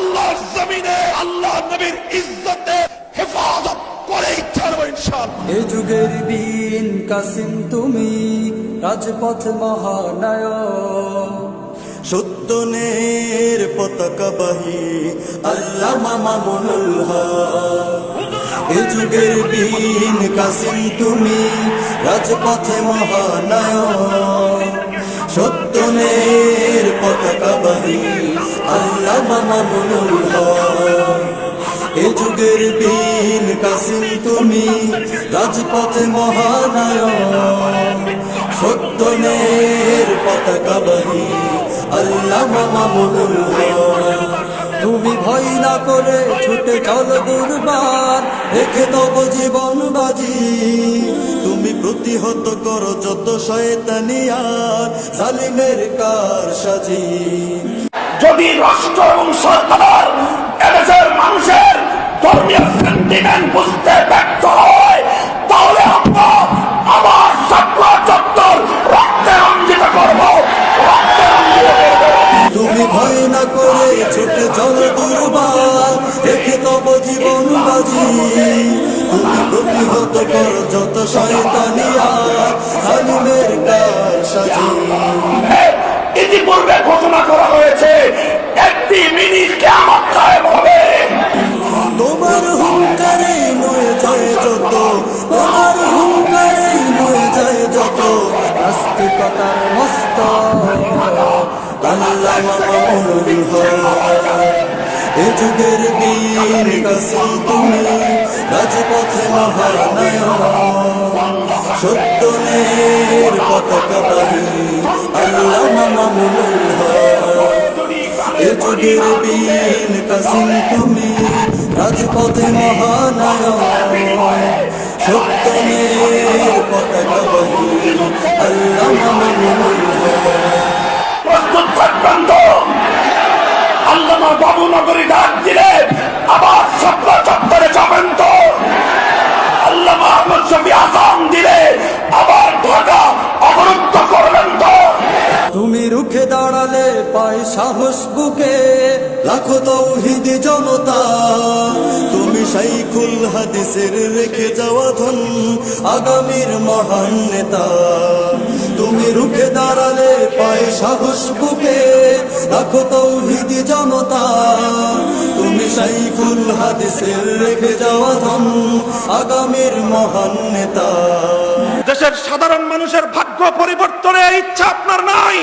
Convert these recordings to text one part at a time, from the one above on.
আল্লাহর জমিনে আল্লাহ নবীর ইজ্জতে হেফাজত করে ছাড়বো ইনশাআল্লাহ। এ যুগের বীন কাসিম তুমি রাজপথ মহানায়ক সত্যনের পতাকাবাহী আল্লাহ মামা মনুল এ যুগের বীন কাসিম তুমি রাজপথে মহানায়ক সত্যনের নের আল্লাহ মামা মনুল এ যুগের বীন কাসিম তুমি রাজপথে মহানায়ক সত্যনের পতাকাবাহী আল্লাহ মামা মনুল তুমি ভয় না করে ছুটে চলো দুর্বার, রেখে তব জীবন বাজি। প্রতিহত করো যত শয়তানিয়ার জালিমের কার সাজি। যদি রাষ্ট্র এবং সরকার এদেশের মানুষের ধর্মীয় সেন্টিমেন্ট বুঝতে ব্যর্থ হয় তাহলে আমরা আবার সাতলা চত্বর রক্তে রঞ্জিত করব তুমি ভয় না করে ছুটে চল দুর্বার রেখে তব জীবন বাজি। তুমি প্রতিহত কর যত শয়তানিয়া ইতিপূর্বে ঘোষণা করা হয়েছে, একটি মিনি কেমন কায়েম হবে। তোমার হুঙ্কারে নয়ে যত, তোমার হুঙ্কারে নয়ে যত মস্ত। এ যুগের বীর কাসিম তুমি, রাজপথে মহানায়ক। সত্যনের পতাকা মামুনুল হক এ যুগের বীর কাসিম তুমি রাজপথে মহানায়ক সত্যনের পতাকা বহি আল্লাহ মামুনুল দাঁড়ালে পাই সাহস বুকে। লাখো তৌহিদি জনতা, তুমি শাইখুল হাদিসের রেখে যাওয়া ধন আগামীর মহান নেতা। তুমি রুখে দাঁড়ালে পাই সাহস বুকে, লাখো তৌহিদি জনতা, তুমি শাইখুল হাদিসের রেখে যাওয়া ধন আগামীর মহান নেতা। দেশের সাধারণ মানুষের ভাগ্য পরিবর্তনের ইচ্ছা আপনার নাই।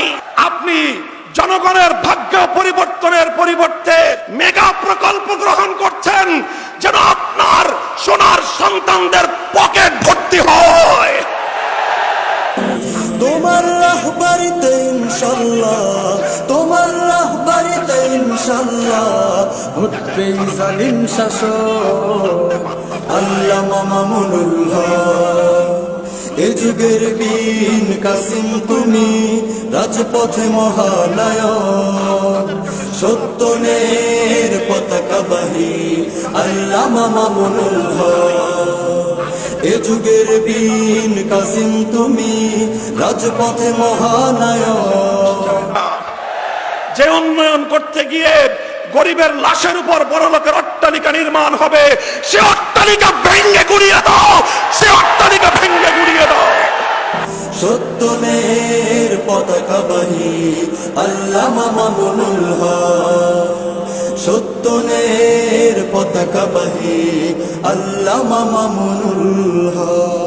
আপনি জনগণের ভাগ্য পরিবর্তনের পরিবর্তে মেগা প্রকল্প গ্রহণ করছেন যেন আপনার সোনার সন্তানদের পকেট ভর্তি হয়। তোমার রাহবারিতে ইনশাল্লাহ, তোমার রাহবারিতে ইনশাল্লাহ উঠবে জালিম শাসক আল্লাহ মামুনুল হক। এ যুগের বীন কাসিম তুমি রাজপথে মহানায়ক। সত্যনের পতাকা বাহি আল্লাহ মামুনুল এ যুগের বীন কাসিম তুমি রাজপথে মহানায়ক। যে উন্নয়ন করতে গিয়ে গরিবের লাশের উপর বড় লোকের অট্টালিকা নির্মাণ হবে। সে অট্টালিকা ভেঙ্গে গুড়িয়ে দাও। সে অট্টালিকা ভেঙ্গে গুড়িয়ে দাও। সত্য নেহের পতাকা বাহি আল্লাহ মামুনুল সত্য নেহের পতাকা বাহি আল্লাহ মামুনুল হক।